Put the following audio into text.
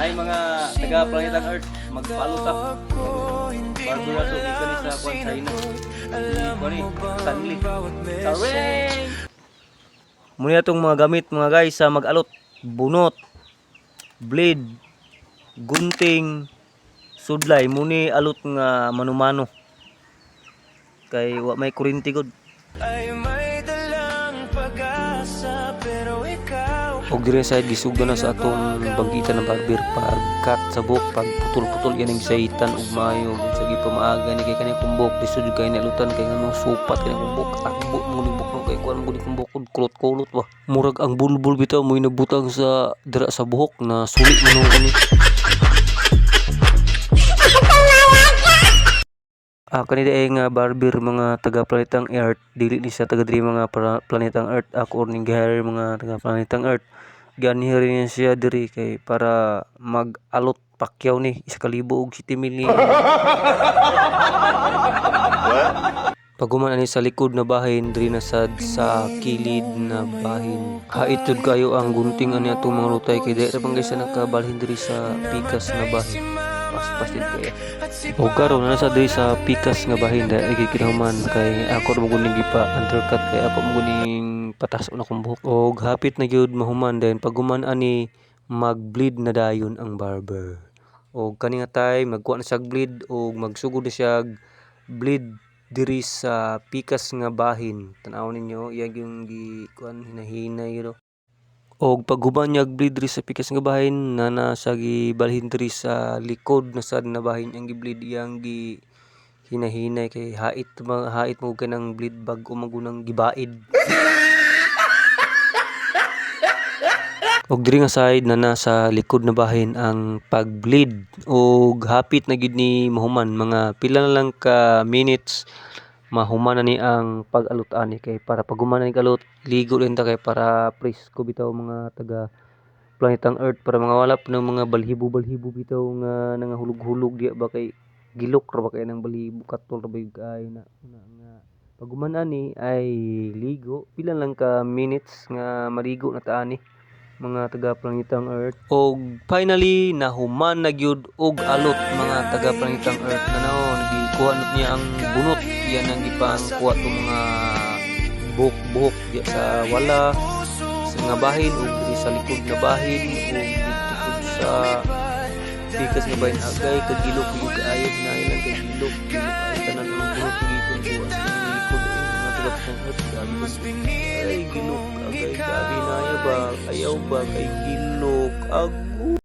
Ay mga taga Planetang Earth, magpalo ta. Barber na to, dito ni sa Kwan China. Kwan ni, Stanley. Taring! Muna itong mga gamit mga guys sa mag-alot. Bunot, blade, gunting, sudlay. Muni alot nga manumano. Kay wa may kurinti god. Ay may Og dire sa gisugdo na sa atong banggitan ng barber pagkat sa buhok pag putol-putol yan ang saitan ug maayo ug sa gipamaaga ni kay kani kumbok lisod kay nalutan kay ngano supat kay kumbok takbo mo ni bukno kay kuan mo ni kumbok kulot-kulot ba? Murag ang bulbul bitaw mo nabutang sa dira sa buhok na sulit mo kani Ah, kanina ay nga barber mga taga planetang Earth dili ni sa taga diri mga pra- planetang Earth ako ning gihire mga taga planetang Earth gani rin siya diri kay para mag-alot pakyaw ni isa ka libo og 7 mil ni Paguman ani sa likod na bahin diri na sad sa kilid na bahin. Haitod kayo ang gunting ani atong mga lutay kay diri ra bangay sa nakabalhin diri sa pikas na bahin. Pas-pasid kaya. O karon na sa diri sa pikas nga bahin dahil ay kinahuman kay ako mo guning gipa undercut kay ako mo guning patas na kong buhok. Og hapit na gyud mahuman then paguman ani mag-bleed na dayon ang barber. Og kani nga time magkuha na siya bleed og magsugod na siya bleed diri sa pikas nga bahin. Tanaw ninyo iya yung gi kuan hinahinay gyud. Og paghuban niya bleed diri sa pikas nga bahin na nasa gibalhin diri sa likod na sad na bahin ang gibleed iyang gi hinahinay kay hait ma hait mo ka ng bleed bag o magunang gibaid. Og diri nga side na nasa likod na bahin ang pag-bleed og hapit na gid ni mahuman mga pila na lang ka minutes mahuman na ni ang pag-alot ani kay para pag na ni kalot ligo rin ta kay para presko bitaw mga taga planetang Earth para mga wala pa mga balhibo-balhibo bitaw nga nangahulog-hulog diya ba kay gilok ra ba kay ng balhibo katol ra ba kaayo na, na nga. Pag human ani ay ligo. Pila lang ka minutes nga maligo na ta ani mga taga planetang Earth. Og finally nahuman na gyud og alot mga taga planetang Earth na naon gikuha na niya ang bunot yan ang gipang kuha mga buhok-buhok sa wala sa nga bahin diri sa likod na bahin ug dito sa pikas nga bahin agay kagilok yung kaayo na ilang kay gilok ay tanan ang bunot gipon kuha sa likod ay mga taga planetang Earth grabe ay gilok agay gabi na ya ba ayaw ba kay gilok ag